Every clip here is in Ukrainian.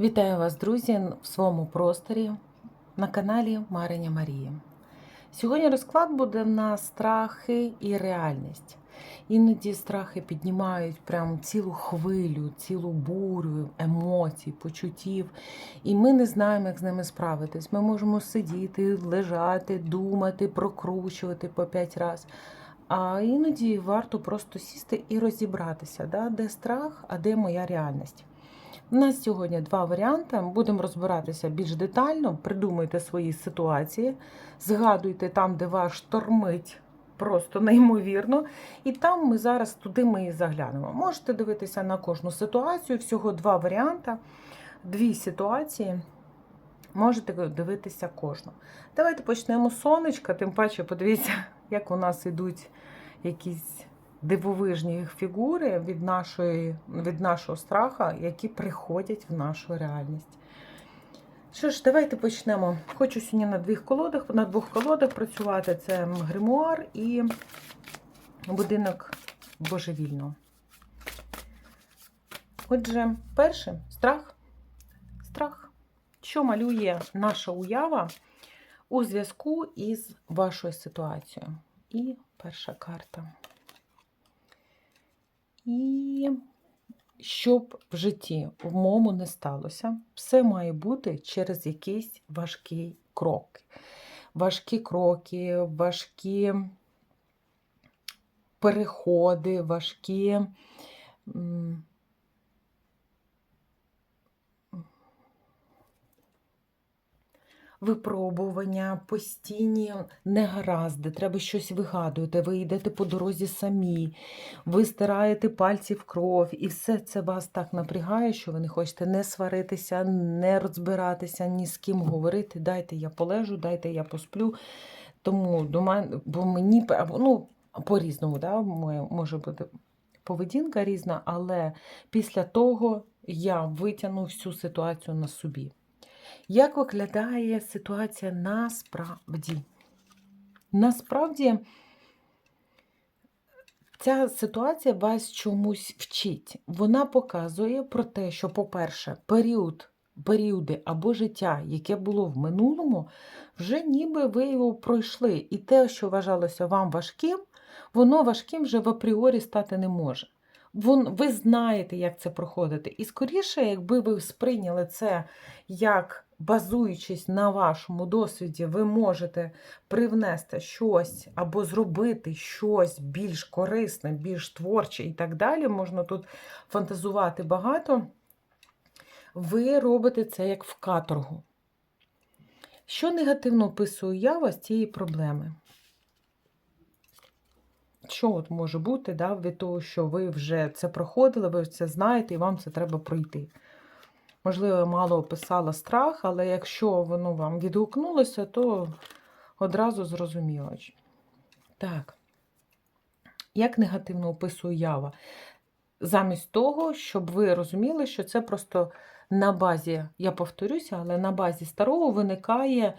Вітаю вас, друзі, в своєму просторі на каналі Мариня Марії. Сьогодні розклад буде на страхи і реальність. Іноді страхи піднімають прям цілу хвилю, цілу бурю емоцій, почуттів, і ми не знаємо, як з ними справитись. Ми можемо сидіти, лежати, думати, прокручувати по п'ять разів. А іноді варто просто сісти і розібратися, да? де страх, а де моя реальність. У нас сьогодні два варіанти. Будемо розбиратися більш детально. Придумуйте свої ситуації, згадуйте там, де вас штормить просто неймовірно. І там ми зараз туди ми і заглянемо. Можете дивитися на кожну ситуацію, всього два варіанти, дві ситуації. Можете дивитися кожну. Давайте почнемо з сонечка, тим паче, подивіться, як у нас йдуть якісь дивовижні фігури від, нашої, від нашого страха, які приходять в нашу реальність. Що ж, давайте почнемо. Хочу сьогодні на двох колодах, на двох колодах працювати. Це гримуар і будинок божевільного. Отже, перше страх. Страх. Що малює наша уява у зв'язку із вашою ситуацією? І перша карта. І щоб в житті в моєму не сталося, все має бути через якийсь важкий крок. Важкі кроки, важкі переходи, важкі. Випробування, постійні негаразди, треба щось вигадувати, ви йдете по дорозі самі, ви стираєте пальці в кров, і все це вас так напрягає, що ви не хочете не сваритися, не розбиратися, ні з ким говорити. Дайте я полежу, дайте я посплю. Тому до мене, бо мені ну, по-різному, да, може бути поведінка різна, але після того я витягну всю ситуацію на собі. Як виглядає ситуація насправді? Насправді, ця ситуація вас чомусь вчить. Вона показує про те, що, по-перше, період, періоди або життя, яке було в минулому, вже ніби ви його пройшли. І те, що вважалося вам важким, воно важким вже в апріорі стати не може. Ви знаєте, як це проходити. І скоріше, якби ви сприйняли це як базуючись на вашому досвіді, ви можете привнести щось або зробити щось більш корисне, більш творче і так далі. Можна тут фантазувати багато. Ви робите це як в каторгу. Що негативно описую я з цієї проблеми? Що от може бути да, від того, що ви вже це проходили, ви це знаєте, і вам це треба пройти. Можливо, я мало описала страх, але якщо воно вам відгукнулося, то одразу зрозуміло. Так, як негативно описую ява? Замість того, щоб ви розуміли, що це просто на базі, я повторюся, але на базі старого виникає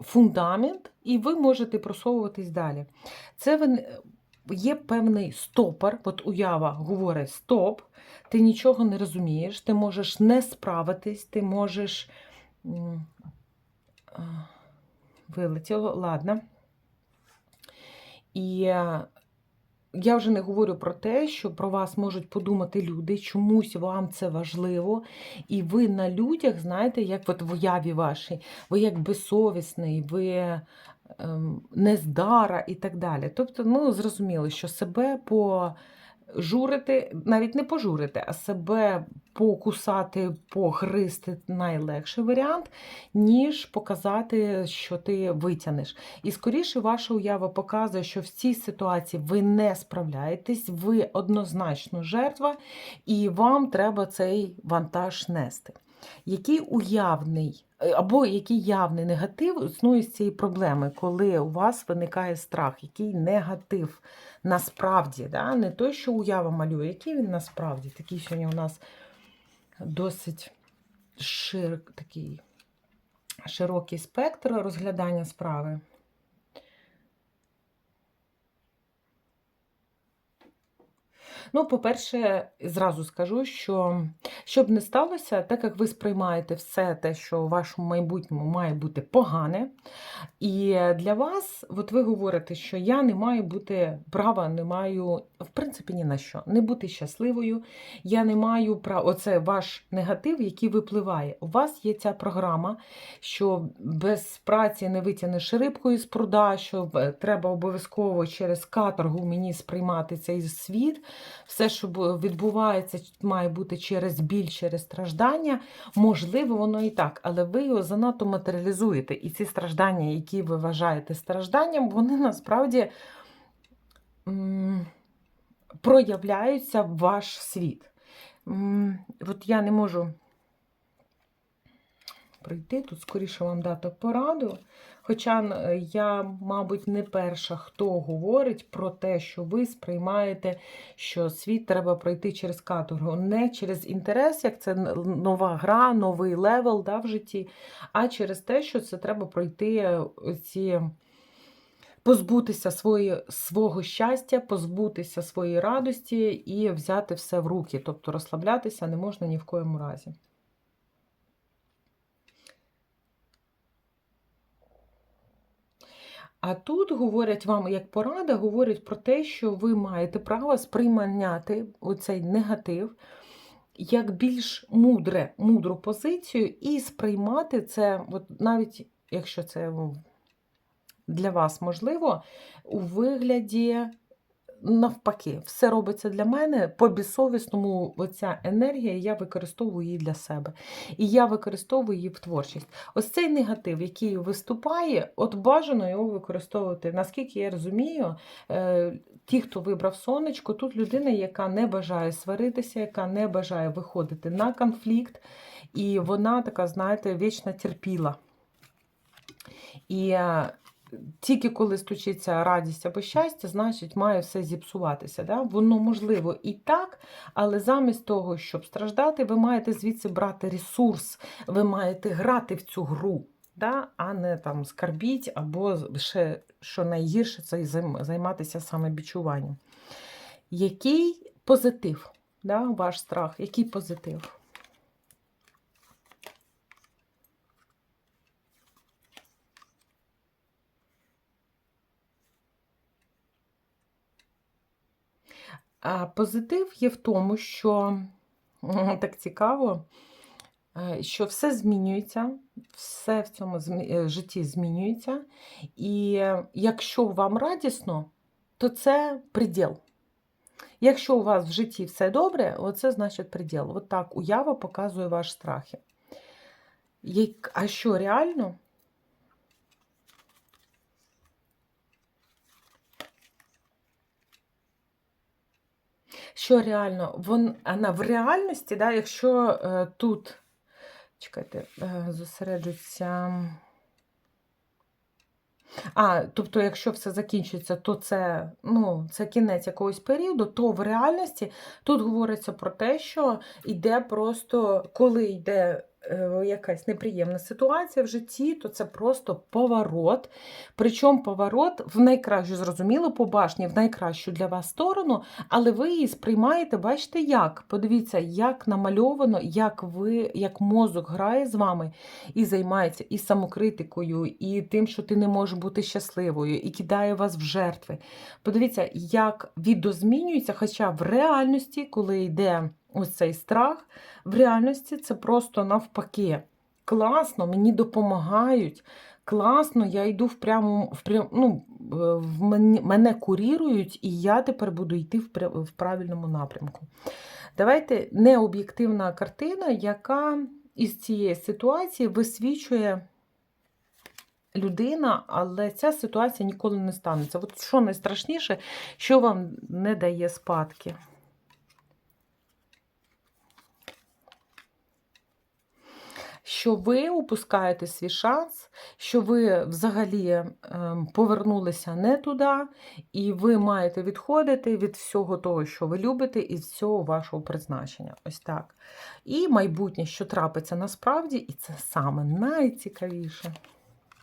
фундамент, і ви можете просовуватись далі. Це є певний стопор, от уява говорить стоп, ти нічого не розумієш, ти можеш не справитись, ти можеш. Вилетіло, ладно. І е, я вже не говорю про те, що про вас можуть подумати люди, чомусь вам це важливо. І ви на людях, знаєте, як от в уяві вашій, ви як безсовісний, ви ем, нездара і так далі. Тобто, ну, зрозуміло, що себе по журити, навіть не пожурити, а себе покусати, погризти найлегший варіант, ніж показати, що ти витягнеш. І скоріше ваша уява показує, що в цій ситуації ви не справляєтесь, ви однозначно жертва, і вам треба цей вантаж нести. Який уявний або який явний негатив існує з цієї проблеми, коли у вас виникає страх, який негатив насправді, да? не той, що уява малює, який він насправді. Такий сьогодні у нас досить шир, такий широкий спектр розглядання справи. Ну, по-перше, зразу скажу, що Щоб не сталося, так як ви сприймаєте все те, що у вашому майбутньому має бути погане, і для вас, от ви говорите, що я не маю бути права, не маю, в принципі, ні на що, не бути щасливою, я не маю права. Оце ваш негатив, який випливає. У вас є ця програма, що без праці не витягнеш рибкою з пруда, що е, треба обов'язково через каторгу мені сприймати цей світ. Все, що бу- відбувається, має бути через біль, через страждання. Можливо, воно і так, але ви його занадто матеріалізуєте. І ці страждання, які ви вважаєте стражданням, вони насправді проявляються в ваш світ. От я не можу прийти, тут скоріше вам дати пораду. Хоча е, я, мабуть, не перша, хто говорить про те, що ви сприймаєте, що світ треба пройти через каторгу, не через інтерес, як це нова гра, новий левел да, в житті, а через те, що це треба пройти е, ці. Позбутися свої, свого щастя, позбутися своєї радості і взяти все в руки. Тобто розслаблятися не можна ні в коєму разі. А тут говорять вам, як порада, говорять про те, що ви маєте право сприймати оцей негатив як більш мудре, мудру позицію і сприймати це, от навіть якщо це для вас можливо, у вигляді навпаки, все робиться для мене по безсовісному оця енергія, я використовую її для себе. І я використовую її в творчість. Ось цей негатив, який виступає, от бажано його використовувати. Наскільки я розумію, е, ті, хто вибрав сонечко, тут людина, яка не бажає сваритися, яка не бажає виходити на конфлікт, і вона така, знаєте, вічно терпіла. І е, тільки коли стучиться радість або щастя, значить має все зіпсуватися. Да? Воно можливо і так, але замість того, щоб страждати, ви маєте звідси брати ресурс, ви маєте грати в цю гру, да? а не там скарбіть, або ще що найгірше, це займатися самобічуванням. Який позитив? Да? Ваш страх, який позитив? Позитив є в тому, що так цікаво, е, що все змінюється, все в цьому е, житті змінюється. І якщо вам радісно, то це приділ. Якщо у вас в житті все добре, оце значить приділ. От так уява показує ваші страхи. А що реально? Що реально? Вон, вона в реальності, да, якщо е, тут, чекайте, е, зосереджується. А, тобто, якщо все закінчиться, то це, ну, це кінець якогось періоду, то в реальності тут говориться про те, що йде просто, коли йде якась неприємна ситуація в житті, то це просто поворот. Причому поворот в найкращу, зрозуміло, по башні, в найкращу для вас сторону, але ви її сприймаєте, бачите, як? Подивіться, як намальовано, як ви, як мозок грає з вами і займається і самокритикою, і тим, що ти не можеш бути щасливою, і кидає вас в жертви. Подивіться, як відозмінюється, хоча в реальності, коли йде ось цей страх, в реальності це просто навпаки. Класно, мені допомагають. Класно, я йду в прямому, в прям, ну, в мені, мене курірують, і я тепер буду йти в, в правильному напрямку. Давайте необ'єктивна картина, яка із цієї ситуації висвічує людина, але ця ситуація ніколи не станеться. От що найстрашніше, що вам не дає спадки? Що ви упускаєте свій шанс, що ви взагалі ем, повернулися не туди, і ви маєте відходити від всього того, що ви любите, і всього вашого призначення. Ось так. І майбутнє, що трапиться насправді, і це саме найцікавіше.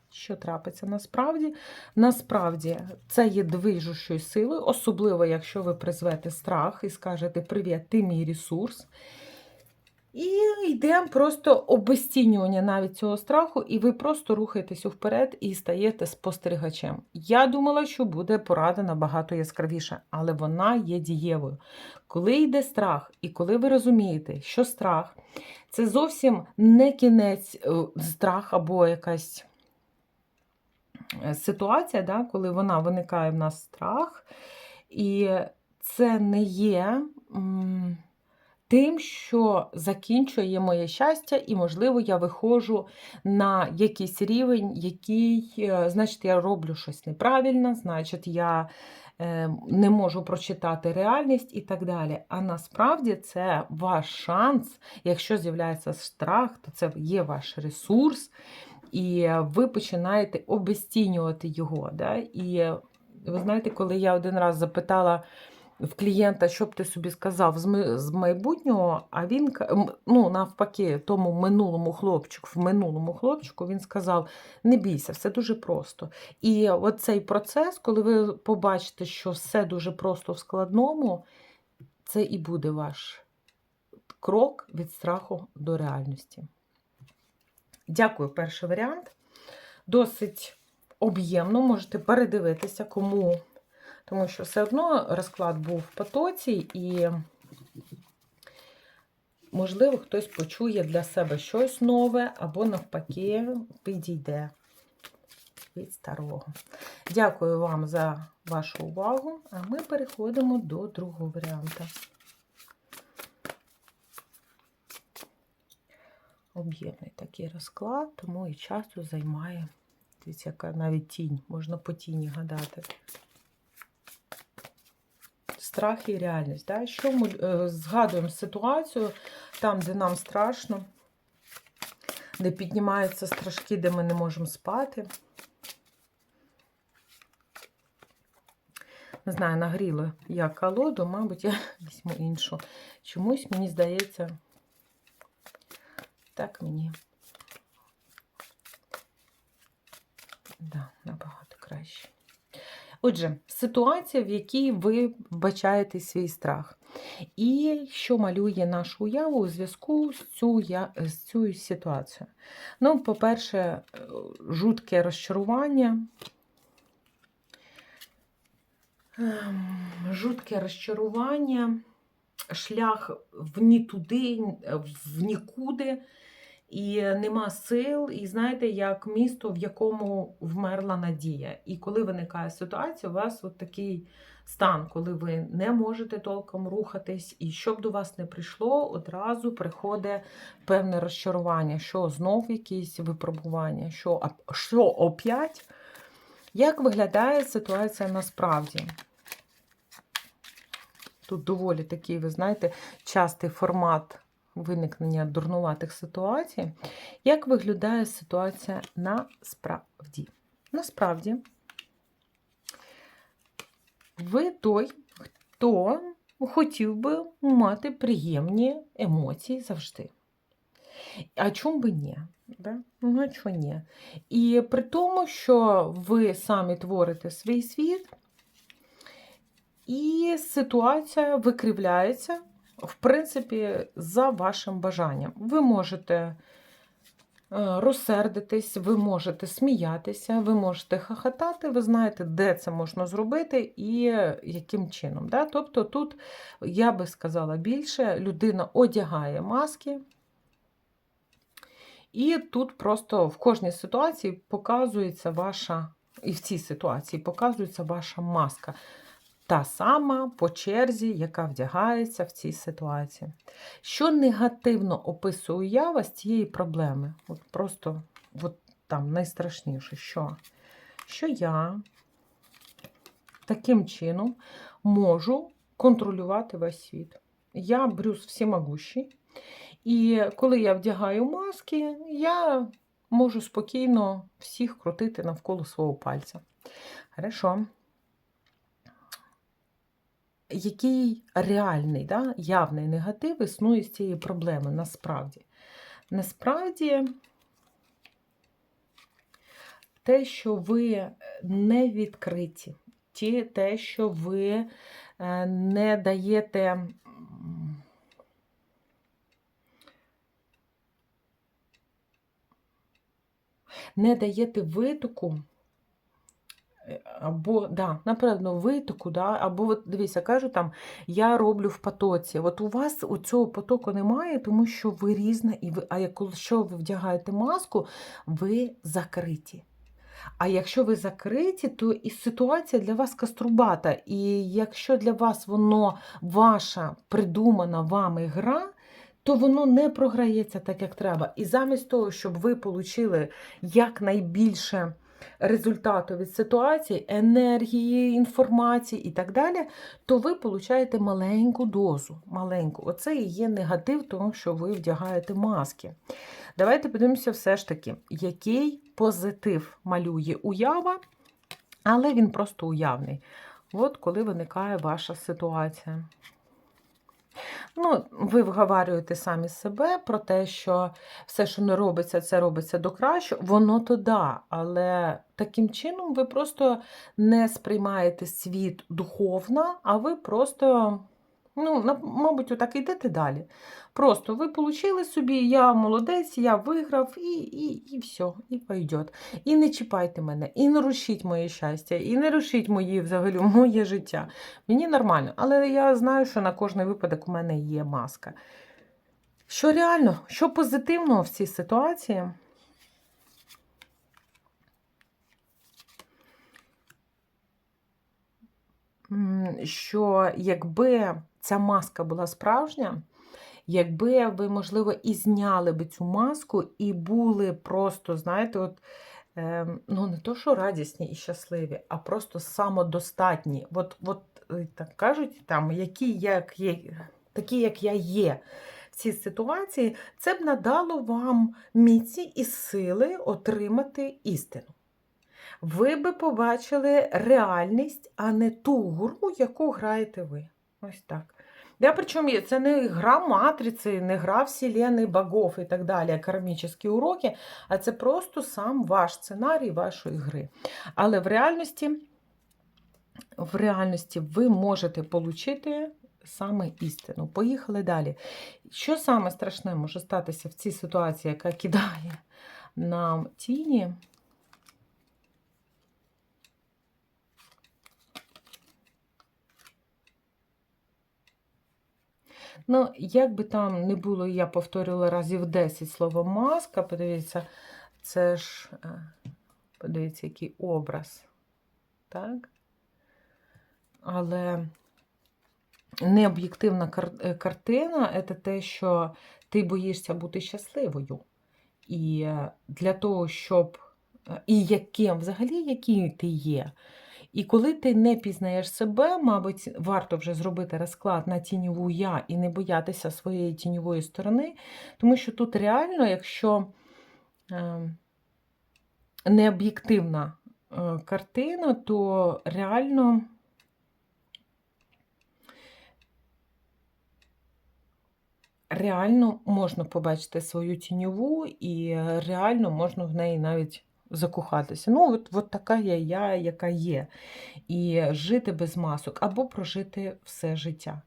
Що трапиться насправді? Насправді це є движущою силою, особливо, якщо ви призвете страх і скажете Привіт, ти мій ресурс. І йде просто обезцінювання навіть цього страху, і ви просто рухаєтесь вперед і стаєте спостерігачем. Я думала, що буде порада набагато яскравіша, але вона є дієвою. Коли йде страх, і коли ви розумієте, що страх це зовсім не кінець е, страх або якась е, ситуація, да, коли вона виникає в нас страх, і це не є. м, тим, що закінчує моє щастя, і, можливо, я виходжу на якийсь рівень, який, е, значить, я роблю щось неправильно, значить, я е, не можу прочитати реальність і так далі. А насправді це ваш шанс. Якщо з'являється страх, то це є ваш ресурс, і ви починаєте обезцінювати його. Да? І ви знаєте, коли я один раз запитала в клієнта, що б ти собі сказав з майбутнього, а він ну, навпаки, тому минулому хлопчику, в минулому хлопчику він сказав: не бійся, все дуже просто. І от цей процес, коли ви побачите, що все дуже просто в складному, це і буде ваш крок від страху до реальності. Дякую, перший варіант. Досить об'ємно, можете передивитися, кому тому що все одно розклад був в потоці, і, можливо, хтось почує для себе щось нове, або, навпаки, підійде від старого. Дякую вам за вашу увагу, а ми переходимо до другого варіанту. Об'ємний такий розклад, тому і часу займає. Дивіться, яка навіть тінь, можна по тіні гадати страх і реальність. Да? Що ми е, згадуємо ситуацію там, де нам страшно, де піднімаються страшки, де ми не можемо спати. Не знаю, нагріло я колоду, мабуть, я візьму іншу. Чомусь мені здається, так мені. Да, набагато краще. Отже, ситуація, в якій ви вбачаєте свій страх. І що малює нашу уяву у зв'язку з цю, з цією ситуацією. Ну, по-перше, е, жутке розчарування. Ем, жутке розчарування, шлях в ні туди, в нікуди і нема сил, і знаєте, як місто, в якому вмерла надія. І коли виникає ситуація, у вас от такий стан, коли ви не можете толком рухатись, і щоб до вас не прийшло, одразу приходить певне розчарування, що знов якісь випробування, що, що опять. Як виглядає ситуація насправді? Тут доволі такий, ви знаєте, частий формат виникнення дурнуватих ситуацій. Як виглядає ситуація насправді? Насправді, ви той, хто хотів би мати приємні емоції завжди. А чому би ні? Да? Ну, а чого ні? І при тому, що ви самі творите свій світ, і ситуація викривляється в принципі, за вашим бажанням. Ви можете е, розсердитись, ви можете сміятися, ви можете хахатати, ви знаєте, де це можна зробити і яким чином. Да? Тобто тут, я би сказала більше, людина одягає маски. І тут просто в кожній ситуації показується ваша, і в цій ситуації показується ваша маска та сама по черзі, яка вдягається в цій ситуації. Що негативно описує уява з цієї проблеми? От Просто от там найстрашніше, що? Що я таким чином можу контролювати весь світ. Я Брюс всемогущий. І коли я вдягаю маски, я можу спокійно всіх крутити навколо свого пальця. Хорошо який реальний, да, явний негатив існує з цієї проблеми насправді. Насправді, те, що ви е, не відкриті, ті те, що ви е, не даєте. Не даєте витоку або, да, напевно, витоку, да, або от, дивіться, кажу там, я роблю в потоці. От у вас у цього потоку немає, тому що ви різна, і ви, а якщо ви вдягаєте маску, ви закриті. А якщо ви закриті, то і ситуація для вас каструбата. І якщо для вас воно ваша придумана вами гра, то воно не програється так, як треба. І замість того, щоб ви отримали якнайбільше результату від ситуації, енергії, інформації і так далі, то ви получаєте маленьку дозу. Маленьку. Оце і є негатив, тому що ви вдягаєте маски. Давайте подивимося все ж таки, який позитив малює уява, але він просто уявний. От коли виникає ваша ситуація. Ну, ви вговарюєте самі себе про те, що все, що не робиться, це робиться до кращого. Воно то да, але таким чином ви просто не сприймаєте світ духовно, а ви просто, ну, мабуть, отак йдете далі. Просто ви получили собі, я молодець, я виграв, і, і, і все, і пойдет. І не чіпайте мене, і не рушіть моє щастя, і не рушіть мої взагалі моє життя. Мені нормально, але я знаю, що на кожний випадок у мене є маска. Що реально, що позитивного в цій ситуації? Що якби ця маска була справжня, якби ви, можливо, і зняли би цю маску, і були просто, знаєте, от, ем, ну не то, що радісні і щасливі, а просто самодостатні. От, от е, так кажуть, там, які як є, такі, як я є в цій ситуації, це б надало вам міці і сили отримати істину. Ви би побачили реальність, а не ту гру, яку граєте ви. Ось так. Да, причому є- це не гра матриці, не гра вселенной богов і так далі, кармічні уроки, а це просто сам ваш сценарій вашої гри. Але в реальності, в реальності ви можете отримати саме істину. Поїхали далі. Що саме страшне може статися в цій ситуації, яка кидає нам тіні? Ну, як би там не було, я повторювала разів 10 слово маска. Подивіться, це ж, е, подивіться, який образ. Так? Але необ'єктивна кар- е, картина це те, що ти боїшся бути щасливою. І е, для того, щоб. І яким, взагалі, який ти є. І коли ти не пізнаєш себе, мабуть, варто вже зробити розклад на тіньову я і не боятися своєї тіньової сторони, тому що тут реально, якщо е, не е, картина, то реально. Реально можна побачити свою тіньову, і реально можна в неї навіть закохатися. Ну, от, от така я, я, яка є. І жити без масок, або прожити все життя.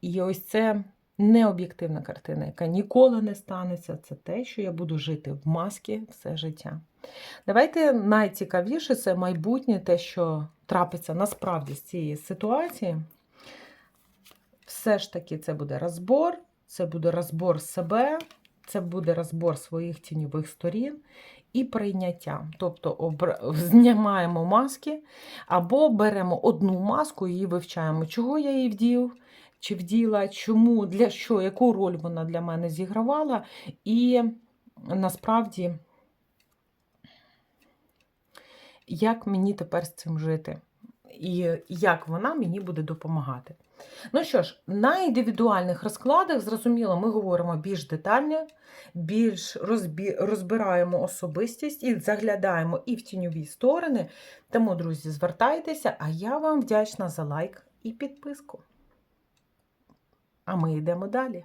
І ось це необ'єктивна картина, яка ніколи не станеться. Це те, що я буду жити в маски все життя. Давайте найцікавіше це майбутнє, те, що трапиться насправді з цієї ситуації. Все ж таки, це буде розбор, це буде розбор себе, це буде розбор своїх тіньових сторін і прийняття. Тобто знімаємо маски або беремо одну маску і вивчаємо, чого я її вдів, чи вділа, чому, для що, яку роль вона для мене зігравала, і насправді, як мені тепер з цим жити, і як вона мені буде допомагати. Ну що ж, на індивідуальних розкладах, зрозуміло, ми говоримо більш детально, більш розбі... розбираємо особистість і заглядаємо і в тіньові сторони. Тому, друзі, звертайтеся, а я вам вдячна за лайк і підписку. А ми йдемо далі.